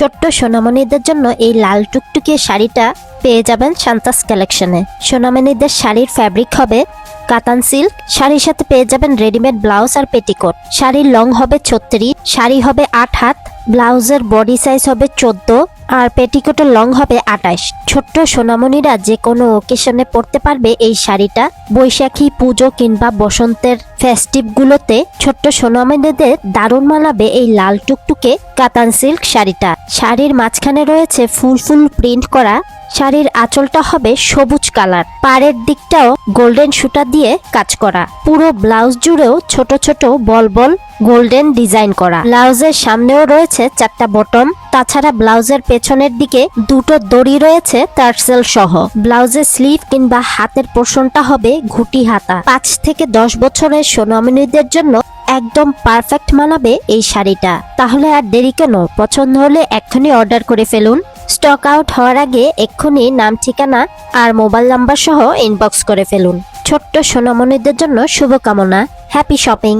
ছোট্ট সোনামণিদের জন্য এই লাল টুকটুকে শাড়িটা পেয়ে যাবেন সান্তাস কালেকশনে। সোনামণিদের শাড়ির ফ্যাব্রিক হবে কাতান সিল্ক শাড়ির সাথে পেয়ে যাবেন রেডিমেড ব্লাউজ আর পেটিকোট শাড়ির লং হবে ছত্রিশ, শাড়ি হবে আট হাত ব্লাউজের বডি সাইজ হবে চোদ্দ আর পেটিকোটের লং হবে আটাইশ ছোট্ট সোনামণিরা যে কোনো ওকেশনে পরতে পারবে এই শাড়িটা। বৈশাখী পুজো কিংবা বসন্তের ফেস্টিভ গুলোতে ছোট্ট সোনামণিদের দারুণ মানাবে এই লাল টুকটুকে কাতান সিল্ক শাড়িটা। শাড়ির মাঝখানে রয়েছে ফুল ফুল প্রিন্ট করা। শাড়ির আঁচলটা হবে সবুজ কালার। পাড়ের দিকটাও গোল্ডেন সুতা দিয়ে কাজ করা। পুরো ব্লাউজ জুড়েও ছোট ছোট বল বল গোল্ডেন ডিজাইন করা। ব্লাউজের সামনেও রয়েছে চারটা বটম তাছাড়া ব্লাউজের পেছনের দিকে দুটো দড়ি রয়েছে টার্সেল সহ ব্লাউজের স্লিভ কিংবা হাতের পোর্শনটা হবে ঘুটি হাতা। পাঁচ থেকে দশ বছরের সোনামণিদের জন্য একদম পারফেক্ট মানাবে এই শাড়িটা। তাহলে আর দেরি কেন? পছন্দ হলে এক্ষুনি অর্ডার করে ফেলুন। স্টক আউট হওয়ার আগে এক্ষুনি নাম, ঠিকানা আর মোবাইল নাম্বার সহ ইনবক্স করে ফেলুন। ছোট্ট সোনামণিদের জন্য শুভকামনা। Happy shopping!